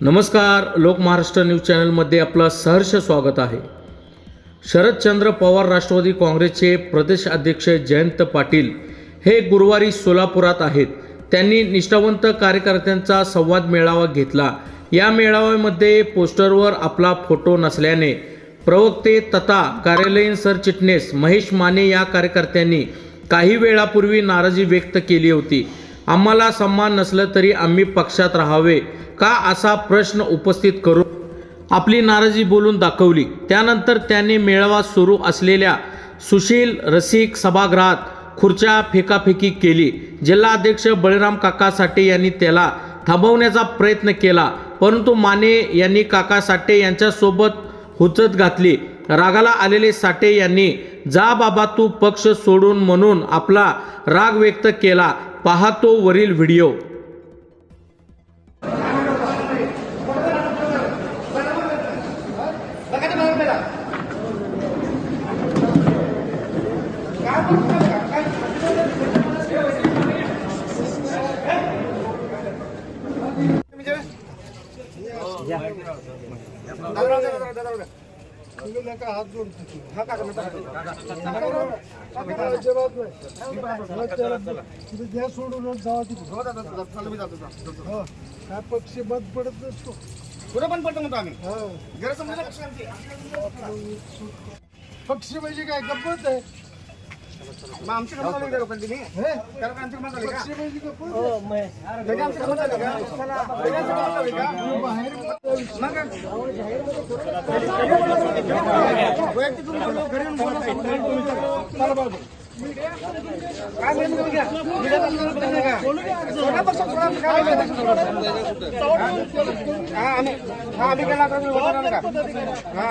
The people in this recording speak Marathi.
नमस्कार लोक महाराष्ट्र न्यूज चॅनलमध्ये आपलं सहर्ष स्वागत आहे. शरदचंद्र पवार राष्ट्रवादी काँग्रेसचे प्रदेश अध्यक्ष जयंत पाटील हे गुरुवारी सोलापुरात आहेत. त्यांनी निष्ठावंत कार्यकर्त्यांचा संवाद मेळावा घेतला. या मेळाव्यामध्ये पोस्टरवर आपला फोटो नसल्याने प्रवक्ते तथा कार्यालयीन सरचिटणीस महेश माने या कार्यकर्त्यांनी काही वेळापूर्वी नाराजी व्यक्त केली होती. आम्हाला सन्मान नसलं तरी आम्ही पक्षात राहावे का असा प्रश्न उपस्थित करून आपली नाराजी बोलून दाखवली. त्यानंतर त्यांनी मेळावा सुरू असलेल्या सुशील रसिक सभागृहात खुर्च्या फेकाफेकी केली. जिल्हाध्यक्ष बळीराम काका साठे यांनी त्याला थांबवण्याचा प्रयत्न केला परंतु माने यांनी काका साठे यांच्यासोबत हुचत घातली. रागाला आलेले साठे यांनी जा बाबा तू पक्ष सोडून म्हणून आपला राग व्यक्त केला. पाहतो वरील व्हिडिओ. द्या सोडून जावा तिकडे हो. काय पक्षी बंद पडत नसतो कुठं पण पडतो म्हणतो आम्ही हो. पक्ष पक्षी म्हणजे काय गप्पच आहे मग आमची कामं झाली का लोकांची नाही? त्याला काय आमची कामं झाली का? पक्षी गप्पत आहे. त्याची आमची कामं झाली का? त्याची आमची कामं झाली का? मग काय? वैयक्तिक तुम्ही बोलू, घरी येऊन बोला. चला बाजू. काय माहिती तुम्ही घ्या. मीडियात आपल्याला बोलत नाही का? सोडा पक्षात सोडा, आमचं काय माहिती आहे? हा, आम्ही हा, आम्ही गेला आता तुम्ही बोलणार नाही का? हा.